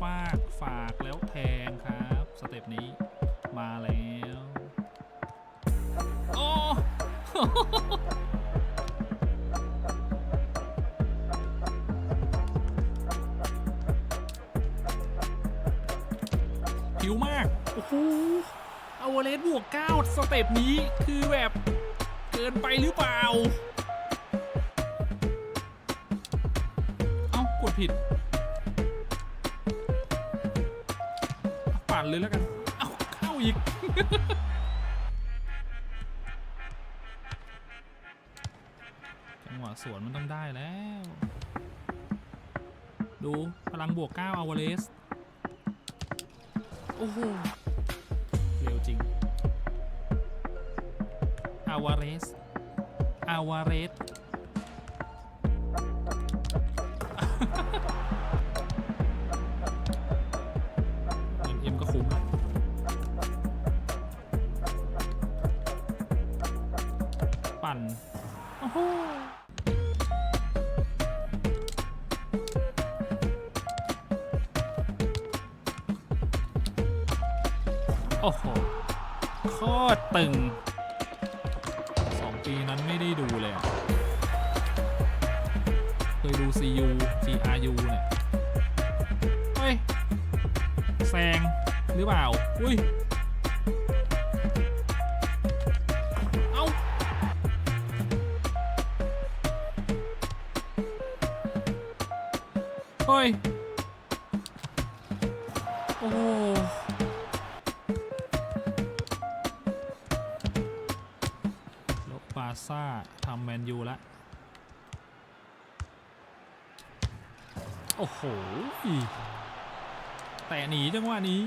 ฟากฝากแล้วแทงครับ สเต็ปนี้มาแล้ว โอ้ ผิวมาก โอ้โหเอาเลสบวก 9 สเต็ปนี้คือแบบเกินไปหรือเปล่า เอ้ากดผิด ปั่นเลยแล้วกัน เอ้าเข้าอีก จังหวะสวนมันต้องได้แล้ว ดูพลังบวก 9 อาวาเลส โอ้โห เร็วจริง อาวาเรส อาวาเรส คุ้มปั่นโอ้โหโอ้โหโคตรตึงสองปีนั้นไม่ได้ดูเลยอะเคยดู CU CRU เนี่ย เฮ้ย แซง หรือเปล่า อุ้ย เอาเฮ้ย โอ้โหลบบาซ่าทำแมนยูละ โอ้โห แต่หนีจังหวะนี้